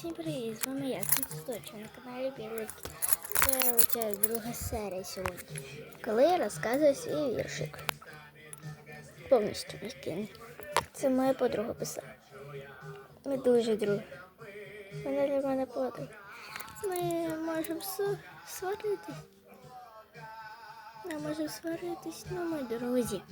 Всім привіт! З вами я, Кісточка, на каналі Білики. Це оця друга серія сьогодні. Коли я розказую свій віршик. Повністю відкинь. Це моя подруга писала. Ми дуже друг. Вона для мене подруга. Ми можемо сваритись. Ми можемо сваритись, ну ми друзі.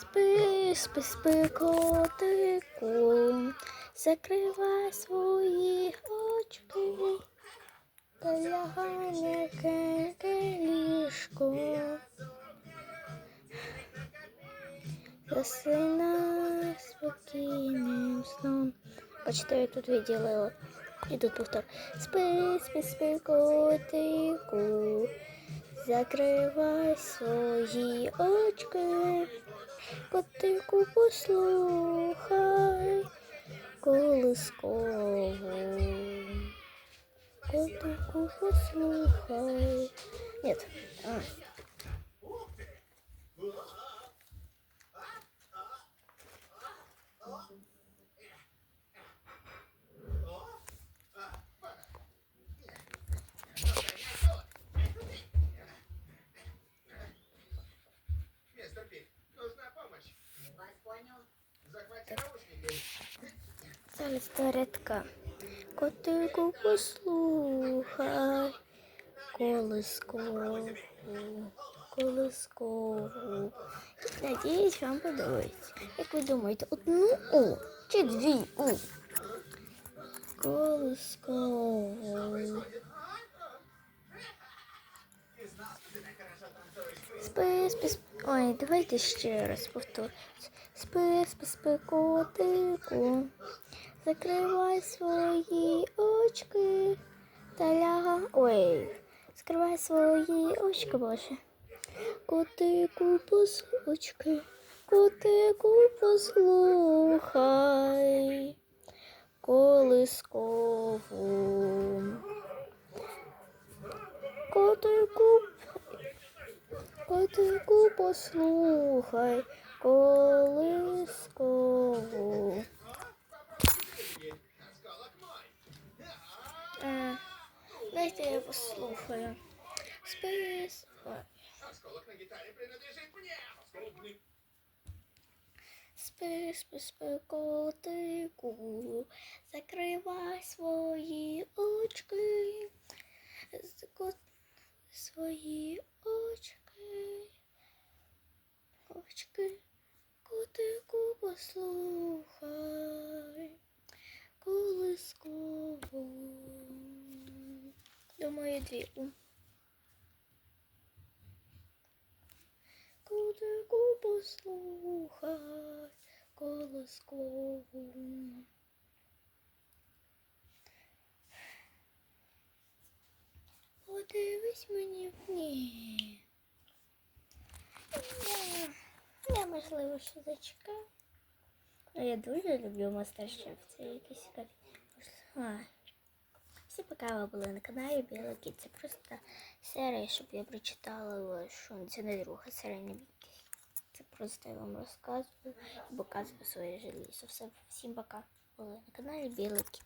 Спи, спи, спи, котику, закривай свої очки, та лягай м'якеньке ліжко. Засинай спокійним сном. Почти я тут виділила. І тут повтор. Спи, спи, спи, котику, закривай свої очки. Котику послухай колискову. Котику послухай. Нет. А. Це історія Котику послухай колискову, колискову. Надіюсь, вам подобається. Як ви думаєте, одну У чи дві У? Колискову. Спи, спи. Ой, давайте ще раз повторюсь. Спи, спи, котику. Закривай свої очки та ляга. Ой, скривай свої очки, Боже. Котику послухай, котику послухай. Колискову. Котику Котику послухай колискову. Е, Дайте я послухаю. Спис. Осколок. Спи, спи, спи, котику, закривай свої очки. Свої очки. Очки. Котику послухай. Колискову. Думаю, дві. У. Котику послухай колоскову. Подивись мені ні. Я, що зачекаю. Ну, я дуже люблю мастер-шеф. Це якийсь цікаві. Всі пока ви були на каналі Біла Кіт. Це просто серія, щоб я прочитала, що це не друга серія, не бійтесь. Це просто я вам розказую і показую своє. Все, всім пока. Були на каналі Білий Кіт.